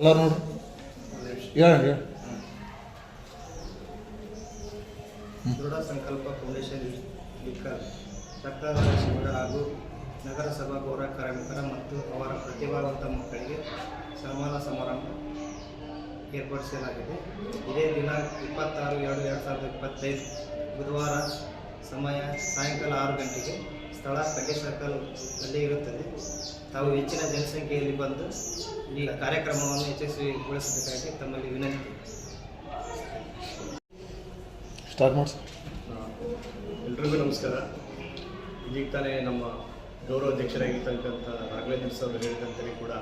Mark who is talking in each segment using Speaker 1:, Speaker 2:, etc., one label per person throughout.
Speaker 1: ಎಲ್ಲ ನೋಡ್ರಿ ಹೇಳ
Speaker 2: ಸಂಕಲ್ಪ ಫೌಂಡೇಶನ್ ಲಿಕ್ಕಲ್ ಹಾಗೂ ನಗರಸಭಾ ಪೌರ ಕಾರ್ಮಿಕರ ಮತ್ತು ಅವರ ಪ್ರತಿಭಾವಂತ ಮಕ್ಕಳಿಗೆ ಸನ್ಮಾನ ಸಮಾರಂಭ ಏರ್ಪಡಿಸಲಾಗಿದೆ. ಇದೇ ದಿನ ಇಪ್ಪತ್ತಾರು ಎರಡು ಎರಡು ಸಾವಿರದ ಇಪ್ಪತ್ತೈದು ಬುಧವಾರ ಸಮಯ ಸಾಯಂಕಾಲ ಆರು ಗಂಟೆಗೆ ಸ್ಥಳ ಕಡ್ಡಿ ಸರ್ಕಲ್ ಅಲ್ಲಿ ಇರುತ್ತದೆ ತಾವು ಹೆಚ್ಚಿನ ಜನಸಂಖ್ಯೆಯಲ್ಲಿ ಬಂದು ಈ ಕಾರ್ಯಕ್ರಮವನ್ನು ಯಶಸ್ವಿಗೊಳಿಸಬೇಕಾಗಿ ತಮ್ಮಲ್ಲಿ ವಿನಂತಿ.
Speaker 1: ಸ್ಟಾರ್ಟ್ ಮಾಡಿ
Speaker 3: ಎಲ್ರಿಗೂ ನಮಸ್ಕಾರ. ಇದೀಗ ತಾನೇ ನಮ್ಮ ಗೌರವ ಅಧ್ಯಕ್ಷರಾಗಿರ್ತಕ್ಕಂಥ ರಾಘವೇಂದ್ರ ಸರ್ ಹೇಳಿದಂತೆಯೇ ಕೂಡ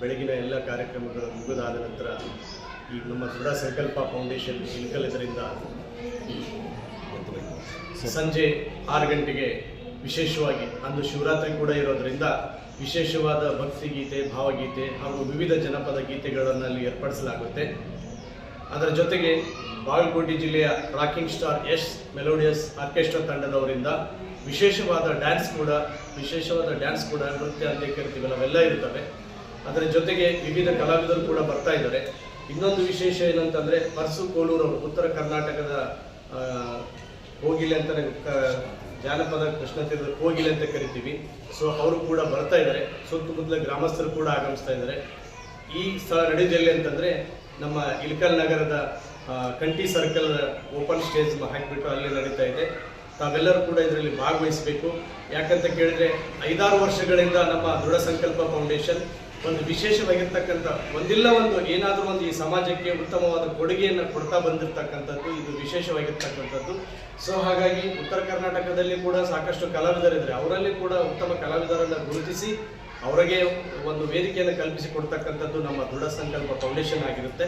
Speaker 3: ಬೆಳಗಿನ ಎಲ್ಲ ಕಾರ್ಯಕ್ರಮಗಳು ಮುಗಿದಾದ ನಂತರ ಈ ನಮ್ಮ ದೃಢ ಸಂಕಲ್ಪ ಫೌಂಡೇಶನ್ ಇಳಕಲ್ ಇದರಿಂದ ಸಂಜೆ ಆರು ಗಂಟೆಗೆ ವಿಶೇಷವಾಗಿ ಅಂದು ಶಿವರಾತ್ರಿ ಕೂಡ ಇರೋದರಿಂದ ವಿಶೇಷವಾದ ಭಕ್ತಿಗೀತೆ, ಭಾವಗೀತೆ ಹಾಗೂ ವಿವಿಧ ಜನಪದ ಗೀತೆಗಳನ್ನು ಅಲ್ಲಿ ಏರ್ಪಡಿಸಲಾಗುತ್ತೆ. ಅದರ ಜೊತೆಗೆ ಬಾಗಲಕೋಟೆ ಜಿಲ್ಲೆಯ rocking star S melodious orchestra ತಂಡದವರಿಂದ ವಿಶೇಷವಾದ ಡ್ಯಾನ್ಸ್ ಕೂಡ, ವಿಶೇಷವಾದ ಡ್ಯಾನ್ಸ್ ಕೂಡ, ನೃತ್ಯ ಅಂತ ಕರಿತೀವಲ್ಲ ಅವೆಲ್ಲ ಇರ್ತವೆ ಅದರ ಜೊತೆಗೆ ವಿವಿಧ ಕಲಾವಿದರು ಕೂಡ ಬರ್ತಾ ಇದ್ದಾರೆ. ಇನ್ನೊಂದು ವಿಶೇಷ ಏನಂತಂದರೆ ಪರ್ಸು ಕೋಲೂರು ಉತ್ತರ ಕರ್ನಾಟಕದ ಕೋಗಿಲೆ ಅಂತಾನೆ ಕ- ಜಾನಪದ ಕೃಷ್ಣ ತೀರದ ಕೋಗಿಲೆ ಅಂತ ಕರಿತೀವಿ. ಸೊ ಅವರು ಕೂಡ ಬರ್ತಾ ಇದ್ದಾರೆ. ಸುತ್ತಮುತ್ತಲ ಗ್ರಾಮಸ್ಥರು ಕೂಡ ಆಗಮಿಸ್ತಾ ಇದ್ದಾರೆ. ಈ ಸ್ಥಳ ನಡೆದಿಲ್ಲ ಅಂತಂದ್ರೆ ನಮ್ಮ ಇಲ್ಕಲ್ ನಗರದ ಕಂಟಿ ಸರ್ಕಲ್ ಓಪನ್ ಸ್ಟೇಜ್ ಹಾಕಿಬಿಟ್ಟು ಅಲ್ಲಿ ನಡೀತಾ ಇದೆ. ತಾವೆಲ್ಲರೂ ಕೂಡ ಇದರಲ್ಲಿ ಭಾಗವಹಿಸಬೇಕು. ಯಾಕಂತ ಕೇಳಿದ್ರೆ ಐದಾರು ವರ್ಷಗಳಿಂದ ನಮ್ಮ ದೃಢ ಸಂಕಲ್ಪ ಫೌಂಡೇಶನ್ ಒಂದು ವಿಶೇಷವಾಗಿರ್ತಕ್ಕಂಥ ಒಂದಿಲ್ಲ ಒಂದು ಏನಾದರೂ ಒಂದು ಈ ಸಮಾಜಕ್ಕೆ ಉತ್ತಮವಾದ ಕೊಡುಗೆಯನ್ನು ಕೊಡ್ತಾ ಬಂದಿರತಕ್ಕಂಥದ್ದು ಇದು ವಿಶೇಷವಾಗಿರ್ತಕ್ಕಂಥದ್ದು. ಸೊ ಹಾಗಾಗಿ ಉತ್ತರ ಕರ್ನಾಟಕದಲ್ಲಿ ಕೂಡ ಸಾಕಷ್ಟು ಕಲಾವಿದರಿದ್ದಾರೆ ಅವರಲ್ಲಿ ಕೂಡ ಉತ್ತಮ ಕಲಾವಿದರನ್ನು ಗುರುತಿಸಿ ಅವರಿಗೆ ಒಂದು ವೇದಿಕೆಯನ್ನು ಕಲ್ಪಿಸಿ ಕೊಡ್ತಕ್ಕಂಥದ್ದು ನಮ್ಮ ದೃಢ ಸಂಕಲ್ಪ ಫೌಂಡೇಶನ್ ಆಗಿರುತ್ತೆ.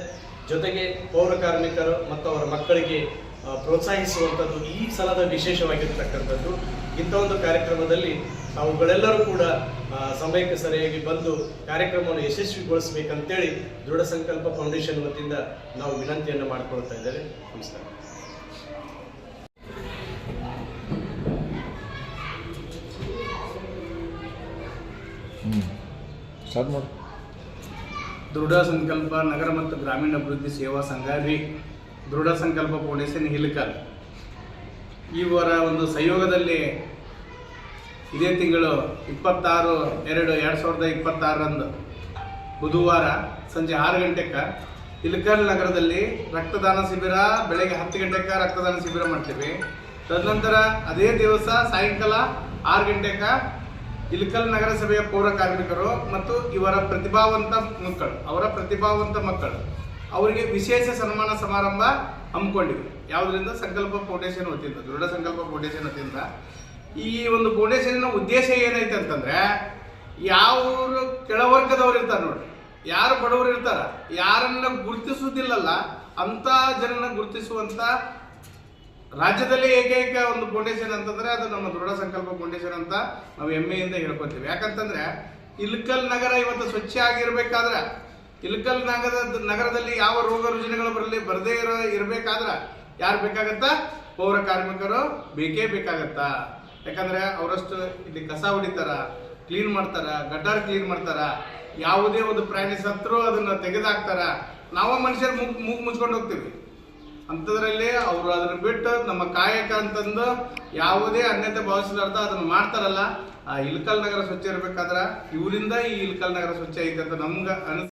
Speaker 3: ಜೊತೆಗೆ ಪೌರ ಕಾರ್ಮಿಕರು ಮತ್ತು ಅವರ ಮಕ್ಕಳಿಗೆ ಪ್ರೋತ್ಸಾಹಿಸುವಂಥದ್ದು ಈ ಸಲದ ವಿಶೇಷವಾಗಿರ್ತಕ್ಕಂಥದ್ದು. ಇಂಥ ಒಂದು ಕಾರ್ಯಕ್ರಮದಲ್ಲಿ ಅವುಗಳೆಲ್ಲರೂ ಕೂಡ ಸಮಯಕ್ಕೆ ಸರಿಯಾಗಿ ಬಂದು ಕಾರ್ಯಕ್ರಮವನ್ನು ಯಶಸ್ವಿಗೊಳಿಸಬೇಕಂತೇಳಿ ದೃಢ ಸಂಕಲ್ಪ ಫೌಂಡೇಶನ್ ವತಿಯಿಂದ ನಾವು ವಿನಂತಿಯನ್ನು ಮಾಡಿಕೊಳ್ತಾ ಇದ್ದೇವೆ. ನಮಸ್ಕಾರ.
Speaker 4: ದೃಢ ಸಂಕಲ್ಪ ನಗರ ಮತ್ತು ಗ್ರಾಮೀಣ ಅಭಿವೃದ್ಧಿ ಸೇವಾ ಸಂಘ ರಿ. ದೃಢ ಸಂಕಲ್ಪ ಫೌಂಡೇಶನ್ ಹಿಲ್ಕಲ್ ಇವರ ಒಂದು ಸಂಯೋಗದಲ್ಲಿ ಇದೇ ತಿಂಗಳು ಇಪ್ಪತ್ತಾರು, ಎರಡು ಎರಡು ಸಾವಿರದ ಇಪ್ಪತ್ತಾರರಂದು ಬುಧವಾರ ಸಂಜೆ ಆರು ಗಂಟೆಗೆ ಇಲ್ಕಲ್ ನಗರದಲ್ಲಿ ರಕ್ತದಾನ ಶಿಬಿರ, ಬೆಳಗ್ಗೆ ಹತ್ತು ಗಂಟೆಗೆ ರಕ್ತದಾನ ಶಿಬಿರ ಮಾಡ್ತೀವಿ. ತದನಂತರ ಅದೇ ದಿವಸ ಸಾಯಂಕಾಲ ಆರು ಗಂಟೆಗೆ ಇಲ್ಕಲ್ ನಗರಸಭೆಯ ಪೌರ ಕಾರ್ಮಿಕರು ಮತ್ತು ಇವರ ಪ್ರತಿಭಾವಂತ ಮಕ್ಕಳು, ಅವರ ಪ್ರತಿಭಾವಂತ ಮಕ್ಕಳು. ಅವರಿಗೆ ವಿಶೇಷ ಸನ್ಮಾನ ಸಮಾರಂಭ ಹಮ್ಮಿಕೊಂಡಿವಿ ಯಾವುದರಿಂದ? ಸಂಕಲ್ಪ ಫೌಂಡೇಶನ್ ವತಿಯಿಂದ, ದೃಢ ಸಂಕಲ್ಪ ಫೌಂಡೇಶನ್ ವತಿಯಿಂದ. ಈ ಒಂದು ಫೌಂಡೇಶನ್ನ ಉದ್ದೇಶ ಏನೈತೆ ಅಂತಂದ್ರೆ, ಯಾವ ಕೆಳವರ್ಗದವ್ರು ಇರ್ತಾರೆ ನೋಡಿ ಯಾರು ಬಡವರು ಇರ್ತಾರ, ಯಾರನ್ನ ಗುರುತಿಸುವುದಿಲ್ಲಲ್ಲ ಅಂತ ಜನನ ಗುರುತಿಸುವಂತ ರಾಜ್ಯದಲ್ಲಿ ಏಕೈಕ ಒಂದು ಫೌಂಡೇಶನ್ ಅಂತಂದ್ರೆ ಅದು ನಮ್ಮ ದೃಢ ಸಂಕಲ್ಪ ಫೌಂಡೇಶನ್ ಅಂತ ನಾವು ಹೆಮ್ಮೆಯಿಂದ ಹೇಳ್ಕೊತೀವಿ. ಯಾಕಂತಂದ್ರೆ, ಇಲ್ಕಲ್ ನಗರ ಇವತ್ತು ಸ್ವಚ್ಛ ಆಗಿರ್ಬೇಕಾದ್ರೆ ಇಲ್ಕಲ್ ನಗರದ ನಗರದಲ್ಲಿ ಯಾವ ರೋಗ ರುಜಿನಗಳು ಬರಲಿ ಬರದೇ ಇರೋ ಇರಬೇಕಾದ್ರೆ ಯಾರು ಬೇಕಾಗತ್ತ? ಪೌರ ಕಾರ್ಮಿಕರು ಬೇಕೇ ಬೇಕಾಗತ್ತ? ಯಾಕಂದ್ರೆ ಅವರಷ್ಟು ಇಲ್ಲಿ ಕಸ ಹೊಡಿತಾರ ಕ್ಲೀನ್ ಮಾಡ್ತಾರ, ಗಟಾರ್ ಕ್ಲೀನ್ ಮಾಡ್ತಾರ, ಯಾವುದೇ ಒಂದು ಪ್ರಾಣಿ ಸತ್ರು ಅದನ್ನ ತೆಗೆದಾಕ್ತಾರ. ನಾವು ಮನುಷ್ಯರು ಮುಗ್ ಮೂಗ್ ಮುಚ್ಕೊಂಡು ಹೋಗ್ತೀವಿ. ಅಂಥದ್ರಲ್ಲಿ ಅವರು ಅದನ್ನ ಬಿಟ್ಟು ನಮ್ಮ ಕಾಯಕ ಅಂತಂದು ಯಾವುದೇ ಅನ್ಯತೆ ಭಾವಿಸಲಾರ್ದ ಅದನ್ನ ಮಾಡ್ತಾರಲ್ಲ, ಆ ಇಲ್ಕಲ್ ನಗರ ಸ್ವಚ್ಛ ಇರ್ಬೇಕಾದ್ರ ಇವರಿಂದ ಈ ಇಲ್ಕಲ್ ನಗರ ಸ್ವಚ್ಛ ಐತೆ ಅಂತ ನಮ್ಗೆ ಅನಿಸ್